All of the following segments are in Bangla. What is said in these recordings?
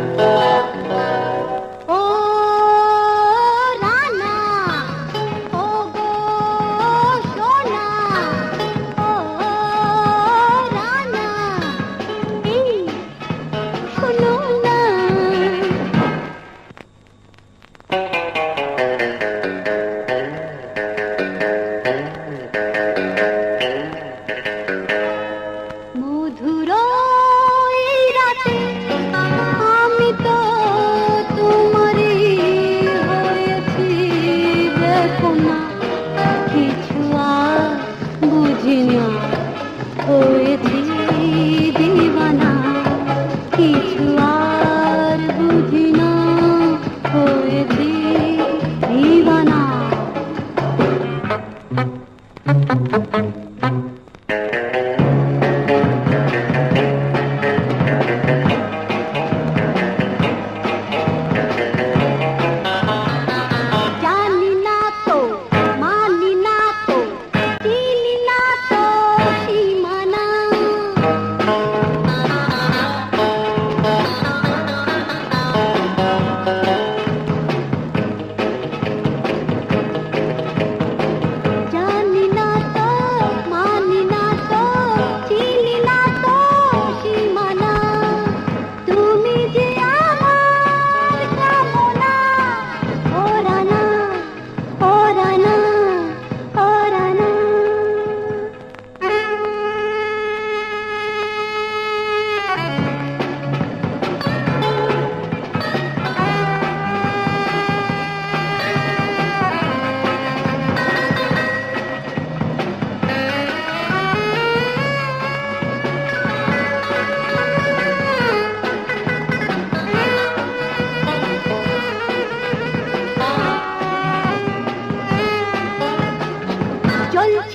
Thank. হয়েছি দিবানা কি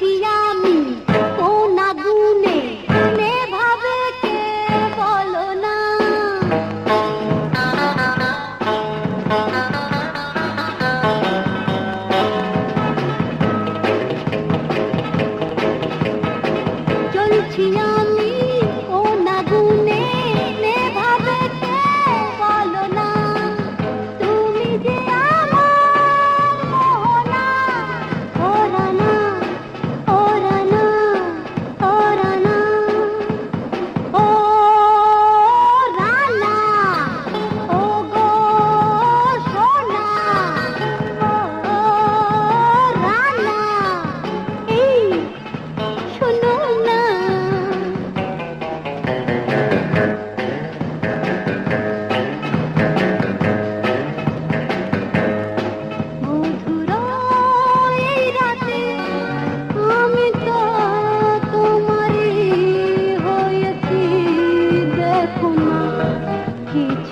minha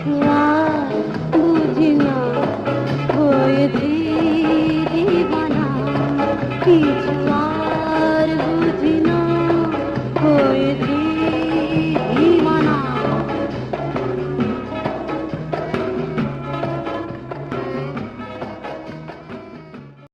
ছোঁয়া বুঝি না হয়েছি দিবানা কি